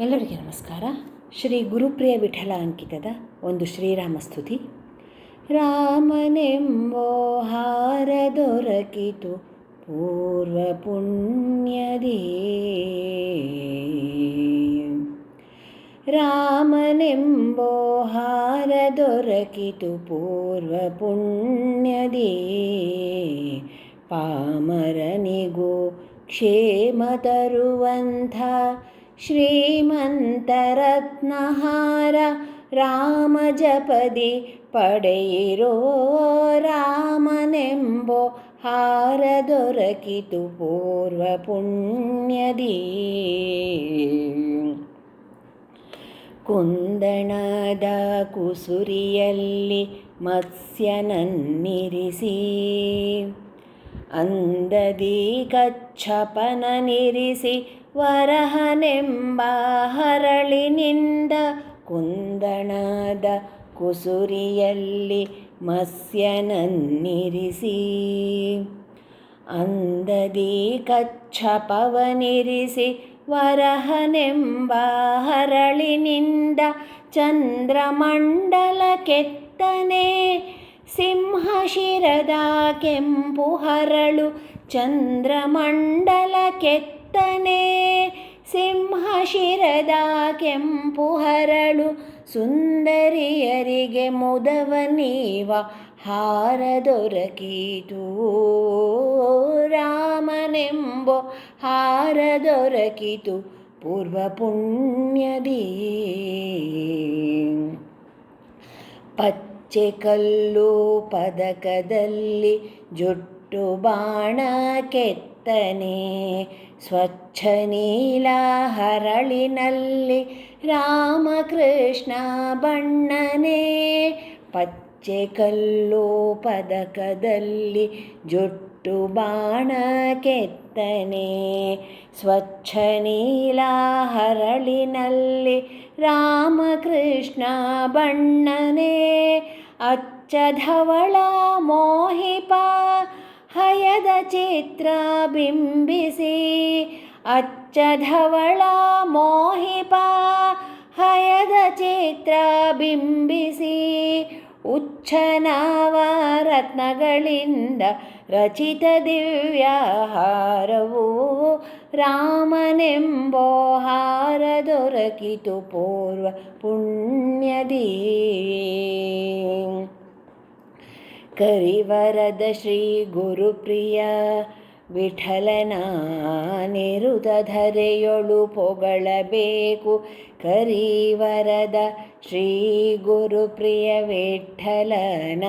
ಎಲ್ಲರಿಗೆ ನಮಸ್ಕಾರ. ಶ್ರೀ ಗುರುಪ್ರಿಯ ವಿಠಲ ಅಂಕಿತದ ಒಂದು ಶ್ರೀರಾಮ ಸ್ತುತಿ. ರಾಮನೆಂಬೋ ಹಾರ ದೊರಕಿತು ಪೂರ್ವ ಪುಣ್ಯದಿ. ರಾಮನೆಂಬೋ ಹಾರ ದೊರಕಿತು ಪೂರ್ವ ಪುಣ್ಯದೇ. ಪಾಮರನಿಗೂ ಕ್ಷೇಮ ತರುವಂಥ ಶ್ರೀಮಂತರತ್ನಹಾರ ರಾಮ ಜಪದಿ ಪಡೆಯಿರೋ ರಾಮನೆಂಬೋ ಹಾರ ದೊರಕಿತು ಪೂರ್ವ ಪುಣ್ಯದಿ. ಕುಂದಣದ ಕುಸುರಿಯಲ್ಲಿ ಮತ್ಸ್ಯನನ್ನಿರಿಸಿ. ಅಂದದಿ ಕಚ್ಚಪನನಿರಿಸಿ ವರಹನೆಂಬ ಹರಳಿನಿಂದ ಕುಂದಣದ ಕುಸುರಿಯಲ್ಲಿ ಮತ್ಸ್ಯನನ್ನಿರಿಸಿ. ಅಂದದಿ ಕಚ್ಚಪವನಿರಿಸಿ ವರಹನೆಂಬ ಹರಳಿನಿಂದ ಚಂದ್ರಮಂಡಲ ಕೆತ್ತನೆ ಸಿಂಹಶಿರದ ಕೆಂಪು ಹರಳು ಚಂದ್ರಮಂಡಲ ಕೆತ್ತನೆ. ಸಿಂಹಶಿರದ ಕೆಂಪು ಹರಳು ಸುಂದರಿಯರಿಗೆ ಮುದವ ನೀವ ಹಾರ ದೊರಕೀತು. ರಾಮನೆಂಬೋ ಹಾರ ದೊರಕಿತು ಪೂರ್ವ ಪುಣ್ಯದಿ. ಪಚ್ಚೆ ಕಲ್ಲು ಪದಕದಲ್ಲಿ ಜುಟ್ಟು ಬಾಣ ಕೆತ್ತನೆ. ಸ್ವಚ್ಛ ನೀಲ ಹರಳಿನಲ್ಲಿ ರಾಮಕೃಷ್ಣ ಬಣ್ಣನೆ. ಪಚ್ಚೆ ಕಲ್ಲು ಪದಕದಲ್ಲಿ ಜುಟ್ಟು ಬಾಣ ಕೆತ್ತನೆ. ಸ್ವಚ್ಛ ನೀಲ ಹರಳಿನಲ್ಲಿ ರಾಮಕೃಷ್ಣ ಬಣ್ಣನೆ. ಅಚ್ಚಧವಳ ಮೋಹಿಪ, ಹಯದ ಚಿತ್ರ ಬಿಂಬಿಸಿ. ಅಚ್ಚಧವಳ ಮೋಹಿಪ, ಹಯದ ಚಿತ್ರ ಬಿಂಬಿಸಿ. ಉಚ್ಛನಾವ ರತ್ನಗಳಿಂದ ರಚಿತ ದಿವ್ಯಹಾರವು ರಾಮನೆಂಬೋ ಹಾರ ದೊರಕಿತು ಪೂರ್ವ ಪುಣ್ಯದಿ. ಕರಿವರದ ಶ್ರೀ ಗುರುಪ್ರಿಯ ವಿಠಲನ ನಿರುತ ಧರೆಯೊಳು ಪೊಗಳಬೇಕು. ಕರಿವರದ ಶ್ರೀ ಗುರುಪ್ರಿಯ ವಿಠಲನ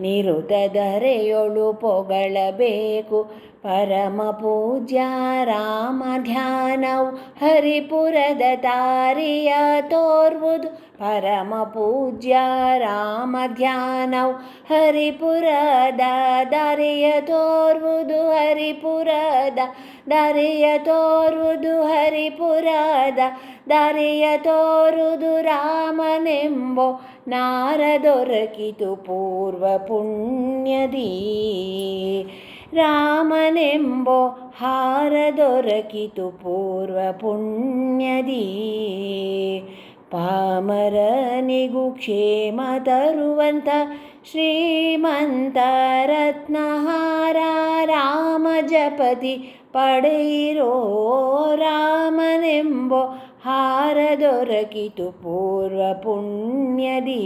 ನಿರುತ ಧರೆಯೊಳು ಪೊಗಳಬೇಕು. ಪರಮ ಪೂಜ್ಯ ರಾಮ ಧ್ಯಾನವು ಹರಿಪುರದ ತಾರಿಯ ತೋರ್ವುದು. ಪರಮ ಪೂಜ್ಯ ರಾಮ ಧ್ಯಾನವು ಹರಿಪುರದ ದಾರಿಯ ತೋರ್ವುದು. ಹರಿಪುರದ ದಾರಿಯ ತೋರ್ವುದು ಹರಿಪುರದ ದಾರಿಯ ತೋರುದು ರಾಮನೆಂಬೋ ನಾರ ದೊರಕಿತು ಪೂರ್ವ ಪುಣ್ಯದಿ. ರಾಮನೆಂಬೋ ಹಾರ ದೊರಕಿತು ಪೂರ್ವ ಪುಣ್ಯದಿ. ಪಾಮರನಿಗೂ ಕ್ಷೇಮ ತರುವಂಥ ಶ್ರೀಮಂತ ರತ್ನಹಾರ ಜಪತಿ ಪಡೆಯಿರೋ ರಾಮನೆಂಬೋ ಹಾರ ದೊರಕಿತು ಪೂರ್ವ ಪುಣ್ಯದಿ.